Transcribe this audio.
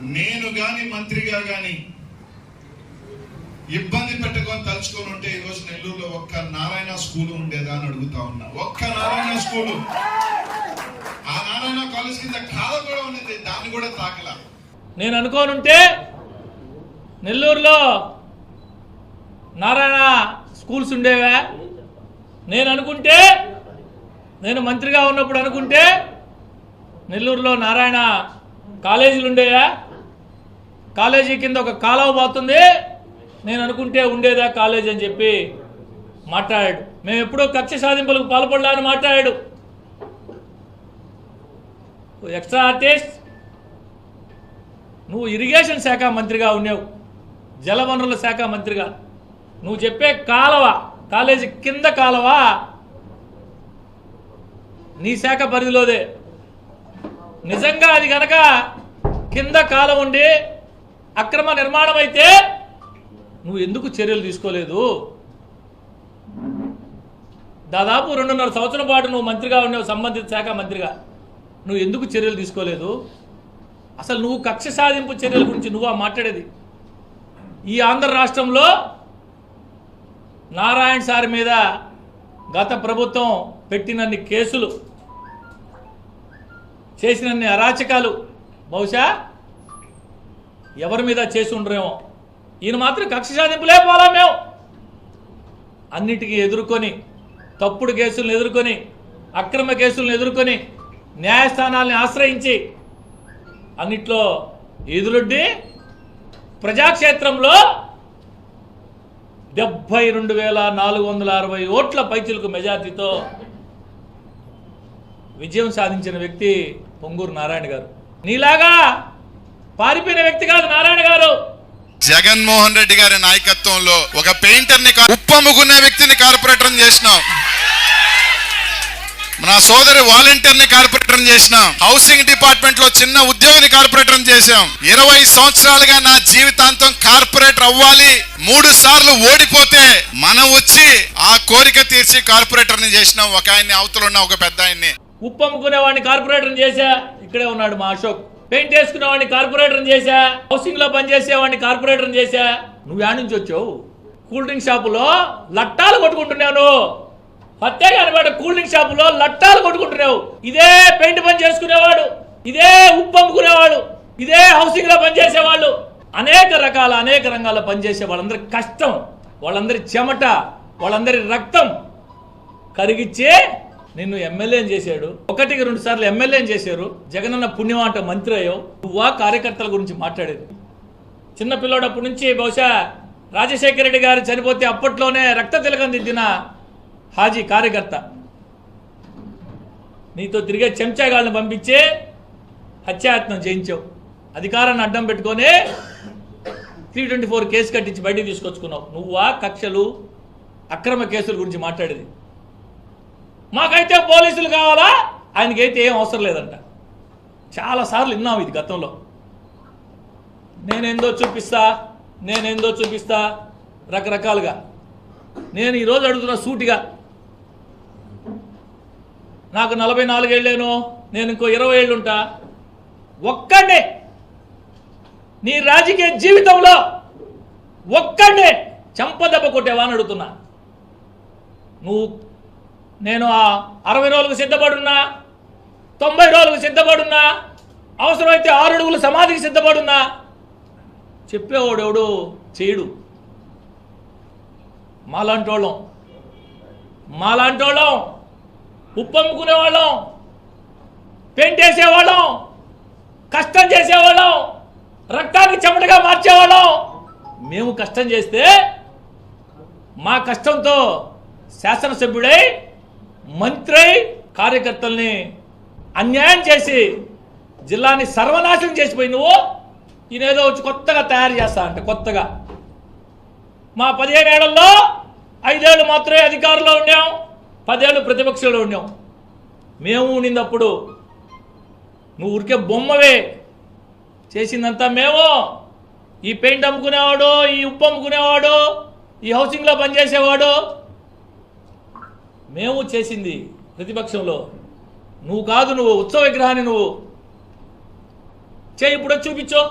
నేను గాని మంత్రిగా గాని ఇబ్బంది పెట్టుకొని తలుచుకొని ఉంటే ఈరోజు నెల్లూరులో ఒక్క నారాయణ స్కూల్ ఉండేదా అని అడుగుతా ఉన్నా. ఒక్క నారాయణ స్కూలు. ఆ నారాయణ కాలేజ్ కింద కాల కూడా ఉన్నది. దాన్ని కూడా తాకలా. నేను అనుకోనుంటే నెల్లూరులో నారాయణ స్కూల్స్ ఉండేవా? నేను అనుకుంటే నేను మంత్రిగా ఉన్నప్పుడు అనుకుంటే నెల్లూరులో నారాయణ కాలేజీలు ఉండేవా కాలేజీ కింద ఒక కాలువ పోతుంది. నేను అనుకుంటే ఉండేదా కాలేజీ అని చెప్పి మాట్లాడాడు. మేము ఎప్పుడో కక్ష సాధింపులకు పాల్పడలా అని మాట్లాడాడు ఎక్స్ట్రా ఆర్టిస్ట్ నువ్వు ఇరిగేషన్ శాఖ మంత్రిగా ఉన్నావు. జలవనరుల శాఖ మంత్రిగా. నువ్వు చెప్పే కాలవ కాలేజీ కింద కాలవ నీ శాఖ పరిధిలోదే. నిజంగా అది కనుక కింద కాలం ఉండి అక్రమ నిర్మాణం అయితే నువ్వు ఎందుకు చర్యలు తీసుకోలేదు? దాదాపు రెండున్నర సంవత్సరం పాటు నువ్వు మంత్రిగా ఉన్నావు సంబంధిత శాఖ మంత్రిగా. నువ్వు ఎందుకు చర్యలు తీసుకోలేదు? అసలు నువ్వు కక్ష సాధింపు చర్యల గురించి నువ్వా మాట్లాడేది? ఈ ఆంధ్ర రాష్ట్రంలో నారాయణ సార్ మీద గత ప్రభుత్వం పెట్టినన్ని కేసులు చేసినన్ని అరాచకాలు బహుశా ఎవరి మీద చేసి ఉండరేమో? ఈయన మాత్రం కక్ష సాధింపులే పోలా మేము. అన్నిటికీ ఎదుర్కొని తప్పుడు కేసులను ఎదుర్కొని అక్రమ కేసులను ఎదుర్కొని న్యాయస్థానాల్ని ఆశ్రయించి అన్నిట్లో ఎదురొడ్డి ప్రజాక్షేత్రంలో డెబ్బై రెండు వేల నాలుగు వందల అరవై ఓట్ల పైచులకు మెజార్టీతో విజయం సాధించిన వ్యక్తి పొంగూరు నారాయణ గారు. నీలాగా పారిపోయిన వ్యక్తి కాదు నారాయణ గారు. జగన్మోహన్ రెడ్డి గారి నాయకత్వంలో ఒక పెయింటర్ని ఉప్పమ్ముకునే వ్యక్తిని కార్పొరేటర్ చేసినాం. నా సోదరి వాలంటీర్ని కార్పొరేటర్ చేసినాం. హౌసింగ్ డిపార్ట్మెంట్లో చిన్న ఉద్యోగిని కార్పొరేటర్ చేశాం. ఇరవై సంవత్సరాలుగా నా జీవితాంతం కార్పొరేటర్ అవ్వాలి. మూడు సార్లు ఓడిపోతే మనం వచ్చి ఆ కోరిక తీర్చి కార్పొరేటర్ని చేసినాం. ఒక ఆయన్ని అవతల ఉన్న ఒక పెద్ద ఆయన్ని. ఉప్పు అమ్ముకునే వాడిని కార్పొరేటర్ చేశా. ఇక్కడే ఉన్నాడు మా అశోక్. పెయింట్ వేసుకునే వాడిని కార్పొరేటర్ చేశా? హౌసింగ్లో పనిచేసే వాడిని కార్పొరేటర్ చేశా? నువ్వు యాడ్ నుంచి వచ్చావు? కూల్ డ్రింక్ షాపులో లట్టాలు కొట్టుకుంటున్నాను హత్య కనబడ కూల్ డ్రింక్ షాపులో లట్టాలు కొట్టుకుంటున్నావు. ఇదే పెయింట్ పని చేసుకునేవాడు. ఇదే ఉప్పు అమ్ముకునేవాడు. ఇదే హౌసింగ్లో పనిచేసేవాళ్ళు. అనేక రకాల అనేక రంగాల్లో పనిచేసే వాళ్ళందరి కష్టం వాళ్ళందరి చెమట వాళ్ళందరి రక్తం కరిగిచ్చే నిన్ను ఎమ్మెల్యేని చేశాడు. ఒకటికి రెండు సార్లు ఎమ్మెల్యేని చేశారు. జగనన్న పుణ్యమాట మంత్రి అయ్యావు నువ్వా కార్యకర్తల గురించి మాట్లాడేది? చిన్న పిల్లోడప్పటి నుంచి బహుశా రాజశేఖర రెడ్డి గారు చనిపోతే అప్పట్లోనే రక్త తిలకం దిద్దిన హాజీ కార్యకర్త. నీతో తిరిగే చెంచాగాళ్ళని పంపించే హత్యాయత్నం చేయించావు. అధికారాన్ని అడ్డం పెట్టుకొని త్రీ ట్వంటీ ఫోర్ కేసు కట్టించి బయటికి తీసుకొచ్చుకున్నావు. నువ్వా కక్షలు అక్రమ కేసుల గురించి మాట్లాడేది? మాకైతే పోలీసులు కావాలా? ఆయనకైతే ఏం అవసరం లేదంట. చాలాసార్లు విన్నాం ఇది గతంలో. నేనేందో చూపిస్తా నేనేందో చూపిస్తా రకరకాలుగా. నేను ఈరోజు అడుగుతున్న సూటిగా. నాకు నలభై నాలుగేళ్ళేను నేను ఇంకో ఇరవై ఏళ్ళు ఉంటా ఒక్కడే నీ రాజకీయ జీవితంలో ఒక్కడే చంపదెబ్బ కొట్టేవా అని అడుగుతున్నా. నువ్వు నేను ఆ అరవై రోజులకు సిద్ధపడున్నా తొంభై రోజులకు సిద్ధపడున్నా అవసరమైతే ఆరు సమాధికి సిద్ధపడున్నా చెప్పేవాడు ఎవడు? చేయడు మాలాంటి వాళ్ళం మాలాంటి వాళ్ళం ఉప్పు అమ్ముకునేవాళ్ళం పెయింట్ వేసేవాళ్ళం. కష్టం చేసేవాళ్ళం. రక్తాన్ని చెమటగా మార్చేవాళ్ళం. మేము కష్టం చేస్తే మా కష్టంతో శాసనసభ్యుడై మంత్రి కార్యకర్తల్ని అన్యాయం చేసి జిల్లాని సర్వనాశనం చేసిపోయి నువ్వు ఈయనేదో వచ్చి కొత్తగా తయారు చేస్తా అంటే కొత్తగా. మా పదిహేను ఏళ్ళలో ఐదేళ్ళు మాత్రమే అధికారంలో ఉన్నాం పదేళ్ళు ప్రతిపక్షంలో ఉన్నాం. మేము ఉండినప్పుడు నువ్వు ఊరికే బొమ్మవే చేసిందంతా మేము. ఈ పెయింట్ అమ్ముకునేవాడు ఈ ఉప్పు అమ్ముకునేవాడు ఈ హౌసింగ్లో పనిచేసేవాడు మేము చేసింది ప్రతిపక్షంలో. నువ్వు కాదు నువ్వు ఉత్సవ విగ్రహాన్ని నువ్వు చేయి ఇప్పుడు చూపించో.